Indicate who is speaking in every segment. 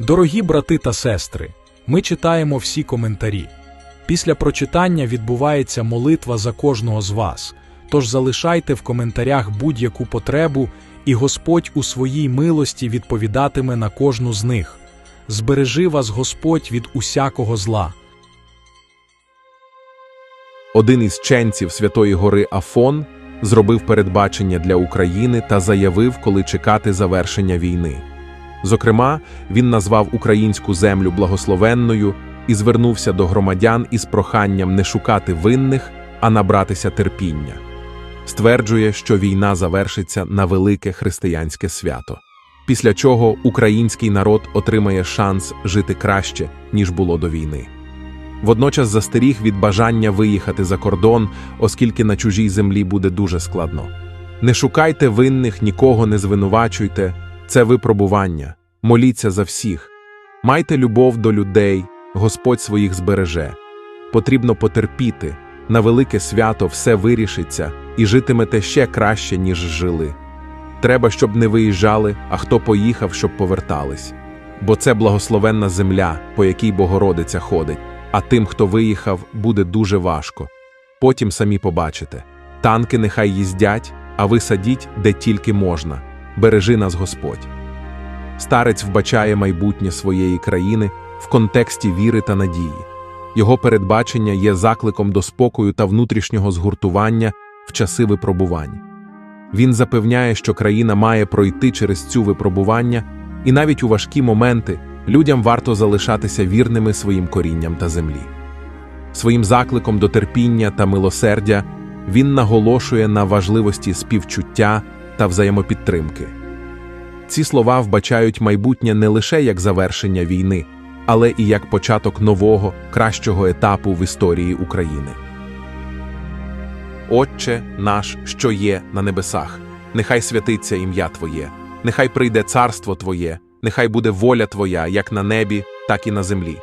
Speaker 1: Дорогі брати та сестри, ми читаємо всі коментарі. Після прочитання відбувається молитва за кожного з вас. Тож залишайте в коментарях будь-яку потребу, і Господь у своїй милості відповідатиме на кожну з них. Збережи вас Господь від усякого зла.
Speaker 2: Один із ченців Святої Гори Афон зробив передбачення для України та заявив, коли чекати завершення війни. Зокрема, він назвав українську землю благословенною і звернувся до громадян із проханням не шукати винних, а набратися терпіння. Стверджує, що війна завершиться на велике християнське свято, після чого український народ отримає шанс жити краще, ніж було до війни. Водночас застеріг від бажання виїхати за кордон, оскільки на чужій землі буде дуже складно. Не шукайте винних, нікого не звинувачуйте, це випробування. Моліться за всіх. Майте любов до людей, Господь своїх збереже. Потрібно потерпіти, на велике свято все вирішиться і житимете ще краще, ніж жили. Треба, щоб не виїжджали, а хто поїхав, щоб повертались. Бо це благословенна земля, по якій Богородиця ходить а тим, хто виїхав, буде дуже важко. Потім самі побачите. Танки нехай їздять, а ви садіть, де тільки можна. Бережи нас Господь. Старець вбачає майбутнє своєї країни в контексті віри та надії. Його передбачення є закликом до спокою та внутрішнього згуртування в часи випробувань. Він запевняє, що країна має пройти через цю випробування, і навіть у важкі моменти людям варто залишатися вірними своїм корінням та землі. Своїм закликом до терпіння та милосердя він наголошує на важливості співчуття та взаємопідтримки. Ці слова вбачають майбутнє не лише як завершення війни, але і як початок нового, кращого етапу в історії України. Отче наш, що є на небесах, нехай святиться ім'я Твоє, нехай прийде царство Твоє, нехай буде воля Твоя, як на небі, так і на землі.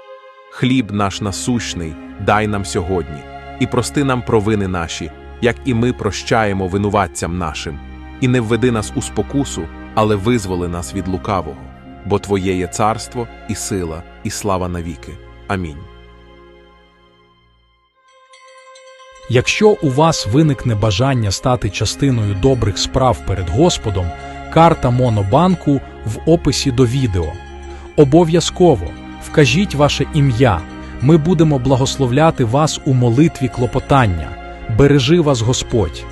Speaker 2: Хліб наш насущний, дай нам сьогодні, і прости нам провини наші, як і ми прощаємо винуватцям нашим, і не введи нас у спокусу, але визволи нас від лукавого, бо Твоє є царство, і сила, і слава навіки. Амінь.
Speaker 1: Якщо у вас виникне бажання стати частиною добрих справ перед Господом, карта Монобанку в описі до відео. Обов'язково вкажіть ваше ім'я. Ми будемо благословляти вас у молитві клопотання. Бережи вас Господь!